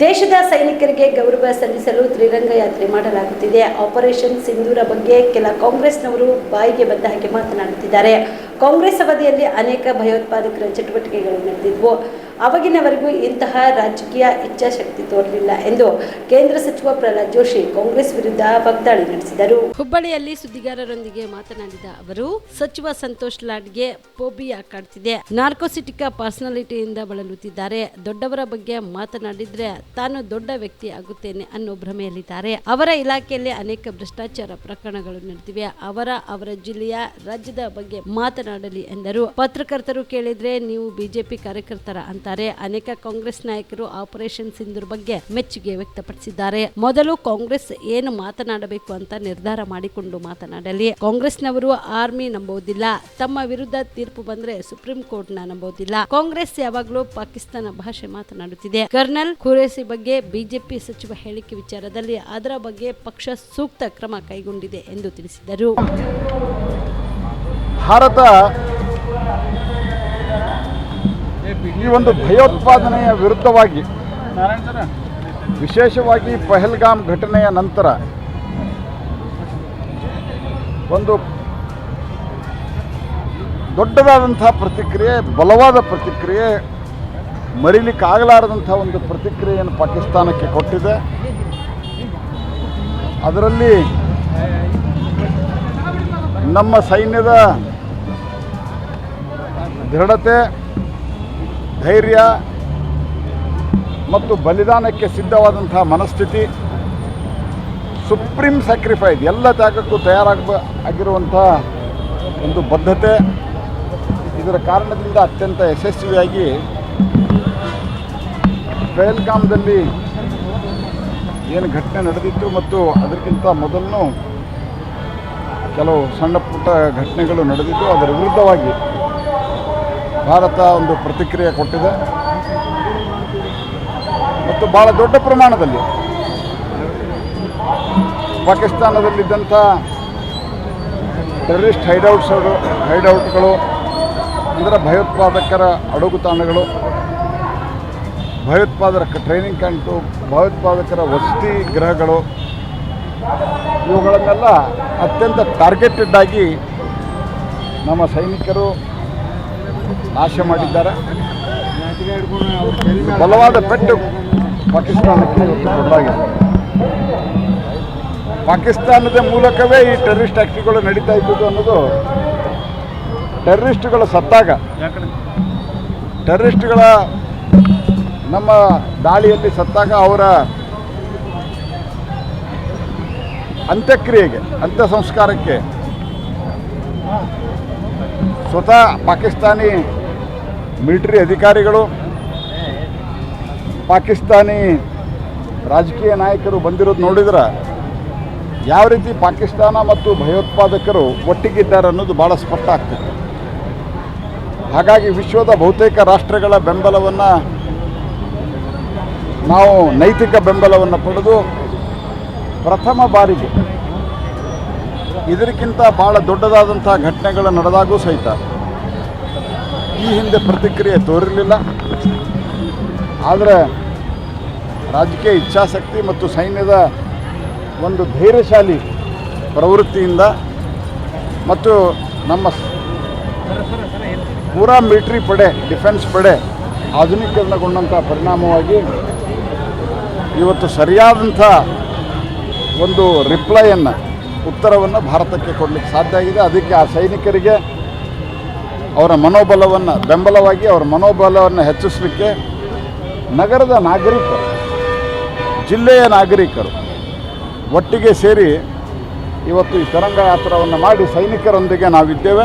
ದೇಶದ ಸೈನಿಕರಿಗೆ ಗೌರವ ಸಲ್ಲಿಸಲು ತ್ರಿರಂಗ ಯಾತ್ರೆ ಮಾಡಲಾಗುತ್ತಿದೆ. ಆಪರೇಷನ್ ಸಿಂಧೂರ ಬಗ್ಗೆ ಕೆಲ ಕಾಂಗ್ರೆಸ್ನವರು ಬಾಯಿಗೆ ಬಂದ ಹಾಗೆ ಮಾತನಾಡುತ್ತಿದ್ದಾರೆ. ಕಾಂಗ್ರೆಸ್ ಅವಧಿಯಲ್ಲಿ ಅನೇಕ ಭಯೋತ್ಪಾದಕರ ಚಟುವಟಿಕೆಗಳು ನಡೆದಿದ್ವು. ಅವಾಗಿನವರೆಗೂ ಇಂತಹ ರಾಜಕೀಯ ಇಚ್ಛಾಶಕ್ತಿ ತೋರಲಿಲ್ಲ ಎಂದು ಕೇಂದ್ರ ಸಚಿವ ಪ್ರಹ್ಲಾದ್ ಜೋಶಿ ಕಾಂಗ್ರೆಸ್ ವಿರುದ್ಧ ವಾಗ್ದಾಳಿ ನಡೆಸಿದರು. ಹುಬ್ಬಳ್ಳಿಯಲ್ಲಿ ಸುದ್ದಿಗಾರರೊಂದಿಗೆ ಮಾತನಾಡಿದ ಅವರು, ಸಚಿವ ಸಂತೋಷ್ ಲಾಡ್ಗೆ ಪೋಬಿಯಾ ಕಾಡ್ತಿದೆ. ನಾರ್ಕೋಸಿಟಿಕ ಪರ್ಸನಾಲಿಟಿಯಿಂದ ಬಳಲುತ್ತಿದ್ದಾರೆ. ದೊಡ್ಡವರ ಬಗ್ಗೆ ಮಾತನಾಡಿದ್ರೆ ತಾನು ದೊಡ್ಡ ವ್ಯಕ್ತಿ ಆಗುತ್ತೇನೆ ಅನ್ನೋ ಭ್ರಮೆಯಲ್ಲಿದ್ದಾರೆ. ಅವರ ಇಲಾಖೆಯಲ್ಲಿ ಅನೇಕ ಭ್ರಷ್ಟಾಚಾರ ಪ್ರಕರಣಗಳು ನಡೆದಿವೆ. ಅವರ ಅವರ ಜಿಲ್ಲೆಯ ರಾಜ್ಯದ ಬಗ್ಗೆ ಮಾತನಾಡಲಿ ಎಂದರು. ಪತ್ರಕರ್ತರು ಕೇಳಿದ್ರೆ ನೀವು ಬಿಜೆಪಿ ಕಾರ್ಯಕರ್ತರ ಅಂತಾರೆ. ಅನೇಕ ಕಾಂಗ್ರೆಸ್ ನಾಯಕರು ಆಪರೇಷನ್ ಸಿಂಧೂರ್ ಬಗ್ಗೆ ಮೆಚ್ಚುಗೆ ವ್ಯಕ್ತಪಡಿಸಿದ್ದಾರೆ. ಮೊದಲು ಕಾಂಗ್ರೆಸ್ ಏನು ಮಾತನಾಡಬೇಕು ಅಂತ ನಿರ್ಧಾರ ಮಾಡಿಕೊಂಡು ಮಾತನಾಡಲಿ. ಕಾಂಗ್ರೆಸ್ನವರು ಆರ್ಮಿ ನಂಬುವುದಿಲ್ಲ. ತಮ್ಮ ವಿರುದ್ಧ ತೀರ್ಪು ಬಂದ್ರೆ ಸುಪ್ರೀಂ ಕೋರ್ಟ್ನ ನಂಬುವುದಿಲ್ಲ. ಕಾಂಗ್ರೆಸ್ ಯಾವಾಗಲೂ ಪಾಕಿಸ್ತಾನ ಭಾಷೆ ಮಾತನಾಡುತ್ತಿದೆ. ಕರ್ನಲ್ ಖುರೇಸಿ ಬಗ್ಗೆ ಬಿಜೆಪಿ ಸಚಿವ ಹೇಳಿಕೆ ವಿಚಾರದಲ್ಲಿ ಅದರ ಬಗ್ಗೆ ಪಕ್ಷ ಸೂಕ್ತ ಕ್ರಮ ಕೈಗೊಂಡಿದೆ ಎಂದು ತಿಳಿಸಿದರು. ಭಾರತ ಈ ಒಂದು ಭಯೋತ್ಪಾದನೆಯ ವಿರುದ್ಧವಾಗಿ ವಿಶೇಷವಾಗಿ ಪಹಲ್ಗಾಮ್ ಘಟನೆಯ ನಂತರ ಒಂದು ದೊಡ್ಡದಾದಂಥ ಪ್ರತಿಕ್ರಿಯೆ, ಬಲವಾದ ಪ್ರತಿಕ್ರಿಯೆ ಮರಿಲಿಕ್ಕಾಗಲಾರದಂಥ ಒಂದು ಪ್ರತಿಕ್ರಿಯೆಯನ್ನು ಪಾಕಿಸ್ತಾನಕ್ಕೆ ಕೊಟ್ಟಿದೆ. ಅದರಲ್ಲಿ ನಮ್ಮ ಸೈನ್ಯದ ದೃಢತೆ, ಧೈರ್ಯ ಮತ್ತು ಬಲಿದಾನಕ್ಕೆ ಸಿದ್ಧವಾದಂತಹ ಮನಸ್ಥಿತಿ, ಸುಪ್ರೀಂ ಸ್ಯಾಕ್ರಿಫೈಸ್, ಎಲ್ಲ ತ್ಯಾಗಕ್ಕೂ ತಯಾರಾಗ ಆಗಿರುವಂಥ ಒಂದು ಬದ್ಧತೆ, ಇದರ ಕಾರಣದಿಂದ ಅತ್ಯಂತ ಯಶಸ್ವಿಯಾಗಿ ಪಹಲ್ಗಾಮ್ದಲ್ಲಿ ಏನು ಘಟನೆ ನಡೆದಿತ್ತು ಮತ್ತು ಅದಕ್ಕಿಂತ ಮೊದಲು ಕೆಲವು ಸಣ್ಣ ಪುಟ್ಟ ಘಟನೆಗಳು ನಡೆದಿದ್ದು, ಅದರ ವಿರುದ್ಧವಾಗಿ ಭಾರತ ಒಂದು ಪ್ರತಿಕ್ರಿಯೆ ಕೊಟ್ಟಿದೆ. ಮತ್ತು ಭಾಳ ದೊಡ್ಡ ಪ್ರಮಾಣದಲ್ಲಿ ಪಾಕಿಸ್ತಾನದಲ್ಲಿದ್ದಂಥ ಟೆರರಿಸ್ಟ್ ಹೈಡೌಟ್ಸ್ ಹೈಡೌಟ್ಗಳು, ಅಂದರೆ ಭಯೋತ್ಪಾದಕರ ಅಡಗುತಾಣಗಳು, ಭಯೋತ್ಪಾದಕ ಟ್ರೈನಿಂಗ್ ಕ್ಯಾಂಟು ಭಯೋತ್ಪಾದಕರ ವಸತಿ ಗೃಹಗಳು, ಇವುಗಳನ್ನೆಲ್ಲ ಅತ್ಯಂತ ಟಾರ್ಗೆಟೆಡ್ ಆಗಿ ನಮ್ಮ ಸೈನಿಕರು ನಾಶ ಮಾಡಿದ್ದಾರೆ. ಬಲವಾದ ಪೆಟ್ಟು ಪಾಕಿಸ್ತಾನಕ್ಕೆ ಕೊಡಲಾಗಿದೆ ಪಾಕಿಸ್ತಾನದ ಮೂಲಕವೇ ಈ ಟೆರರಿಸ್ಟ್ ಆ್ಯಕ್ಟ್ಗಳು ನಡೀತಾ ಇದ್ದುದು ಅನ್ನೋದು ಟೆರರಿಸ್ಟ್ಗಳು ಸತ್ತಾಗ. ಟೆರರಿಸ್ಟ್ಗಳ ನಮ್ಮ ದಾಳಿಯಲ್ಲಿ ಸತ್ತಾಗ ಅವರ ಅಂತ್ಯಕ್ರಿಯೆಗೆ ಅಂತ್ಯ ಸಂಸ್ಕಾರಕ್ಕೆ ಸ್ವತಃ ಪಾಕಿಸ್ತಾನಿ ಮಿಲಿಟರಿ ಅಧಿಕಾರಿಗಳು, ಪಾಕಿಸ್ತಾನಿ ರಾಜಕೀಯ ನಾಯಕರು ಬಂದಿರೋದು ನೋಡಿದ್ರೆ ಯಾವ ರೀತಿ ಪಾಕಿಸ್ತಾನ ಮತ್ತು ಭಯೋತ್ಪಾದಕರು ಒಟ್ಟಿಗಿದ್ದಾರೆ ಅನ್ನೋದು ಭಾಳ ಸ್ಪಷ್ಟ ಆಗ್ತದೆ. ಹಾಗಾಗಿ ವಿಶ್ವದ ಬಹುತೇಕ ರಾಷ್ಟ್ರಗಳ ಬೆಂಬಲವನ್ನು ನಾವು ನೈತಿಕ ಬೆಂಬಲವನ್ನು ಪಡೆದು ಪ್ರಥಮ ಬಾರಿಗೆ ಇದಕ್ಕಿಂತ ಭಾಳ ದೊಡ್ಡದಾದಂಥ ಘಟನೆಗಳು ನಡೆದಾಗೂ ಸಹಿತ ಈ ಹಿಂದೆ ಪ್ರತಿಕ್ರಿಯೆ ತೋರಿರಲಿಲ್ಲ. ಆದರೆ ರಾಜಕೀಯ ಇಚ್ಛಾಶಕ್ತಿ ಮತ್ತು ಸೈನ್ಯದ ಒಂದು ಧೈರ್ಯಶಾಲಿ ಪ್ರವೃತ್ತಿಯಿಂದ ಮತ್ತು ನಮ್ಮ ಪೂರಾ ಮಿಲಿಟ್ರಿ ಪಡೆ, ಡಿಫೆನ್ಸ್ ಪಡೆ ಆಧುನೀಕರಣಗೊಂಡಂಥ ಪರಿಣಾಮವಾಗಿ ಇವತ್ತು ಸರಿಯಾದಂಥ ಒಂದು ರಿಪ್ಲೈಯನ್ನು ಉತ್ತರವನ್ನು ಭಾರತಕ್ಕೆ ಕೊಡಲಿಕ್ಕೆ ಸಾಧ್ಯ ಆಗಿದೆ. ಅದಕ್ಕೆ ಆ ಸೈನಿಕರಿಗೆ ಅವರ ಮನೋಬಲವನ್ನು, ಬೆಂಬಲವಾಗಿ ಅವರ ಮನೋಬಲವನ್ನು ಹೆಚ್ಚಿಸಲಿಕ್ಕೆ ನಗರದ ನಾಗರಿಕರು, ಜಿಲ್ಲೆಯ ನಾಗರಿಕರು ಒಟ್ಟಿಗೆ ಸೇರಿ ಇವತ್ತು ಈ ತರಂಗ ಯಾತ್ರವನ್ನು ಮಾಡಿ ಸೈನಿಕರೊಂದಿಗೆ ನಾವಿದ್ದೇವೆ.